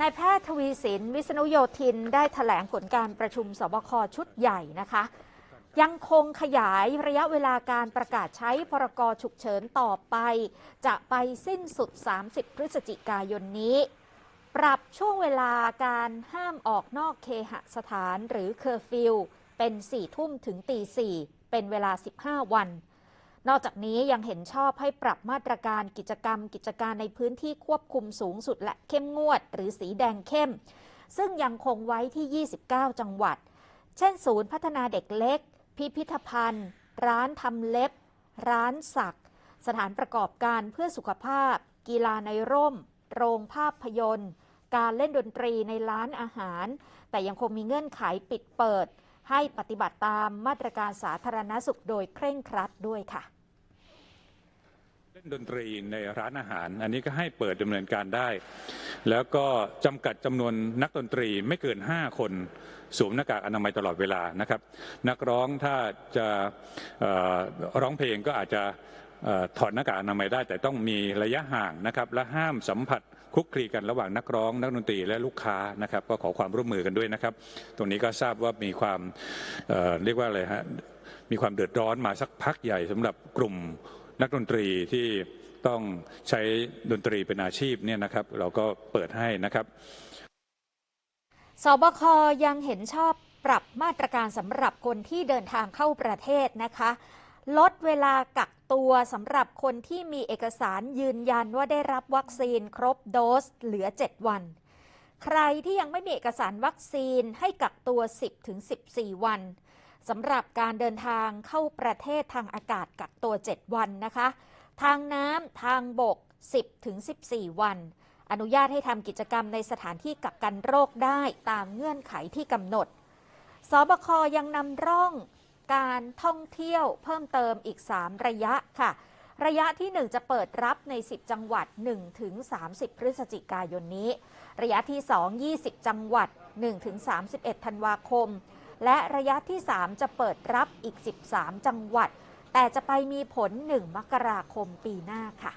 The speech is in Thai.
นายแพทย์ทวีสิน วิษณุโยธิน ได้ถแถลงผลการประชุมสบคชุดใหญ่นะคะ ยังคงขยายระยะเวลาการประกาศใช้พรกฉุกเฉินต่อไป จะไปสิ้นสุด 30 พฤศจิกายนนี้ ปรับช่วงเวลาการห้ามออกนอกเคหสถานหรือเคอร์ฟิวเป็น 4 ทุ่มถึงตี 4 เป็นเวลา 15 วัน นอกจากนี้ยังเห็นชอบให้ปรับมาตรการกิจกรรม กิจการในพื้นที่ควบคุมสูงสุดและเข้มงวด หรือสีแดงเข้ม ซึ่งยังคงไว้ที่ 29 จังหวัด เช่น ศูนย์พัฒนาเด็กเล็ก พิพิธภัณฑ์ ร้านทำเล็บ ร้านสัก สถานประกอบการเพื่อสุขภาพ กีฬาในร่ม โรงภาพยนตร์ การเล่นดนตรีในร้านอาหาร แต่ยังคงมีเงื่อนไขปิดเปิด ให้ปฏิบัติตามมาตรการสาธารณสุขโดยเคร่งครัดด้วยค่ะเล่นดนตรีในร้านอาหาร อันนี้ก็ให้เปิดดำเนินการได้ แล้วก็จำกัดจำนวนนักดนตรีไม่เกิน 5 คนสวมหน้ากากอนามัยตลอดเวลานะครับ นักร้องถ้าจะร้องเพลงก็อาจจะ ถอดหน้ากากอนามัยได้แต่ต้องมีระยะห่างนะครับและห้ามสัมผัสคลุกคลีกันระหว่างนักร้องนักดนตรีและลูกค้านะครับก็ขอความร่วมมือกันด้วยนะครับ ตรงนี้ก็ทราบว่ามีความเเรียกว่าอะไรฮะมีความเดือดร้อนมาสักพักใหญ่สำหรับกลุ่มนักดนตรีที่ต้องใช้ดนตรีเป็นอาชีพเนี่ยนะครับ เราก็เปิดให้นะครับสบคยังเห็นชอบปรับมาตรการสำหรับคนที่เดินทางเข้าประเทศนะคะ ลดเวลากักตัวสำหรับคนที่มีเอกสารยืนยันว่าได้รับวัคซีนครบโดสเหลือ 7 วัน ใครที่ยังไม่มีเอกสารวัคซีนให้กักตัว 10-14 วันสำหรับการเดินทางเข้าประเทศทางอากาศกักตัว 7 วันนะคะ ทางน้ำทางบก 10-14 วัน อนุญาตให้ทำกิจกรรมในสถานที่กักกันโรคได้ตามเงื่อนไขที่กำหนดสบคยังนำร่อง การท่องเที่ยวเพิ่มเติมอีก 3 ระยะค่ะ ระยะที่ 1 จะเปิดรับใน 10 จังหวัด1ถึง30 พฤศจิกายนนี้ ระยะที่ 2 20 จังหวัด1ถึง31 ธันวาคม และระยะที่ 3 จะเปิดรับอีก 13 จังหวัด แต่จะไปมีผล 1 มกราคมปีหน้าค่ะ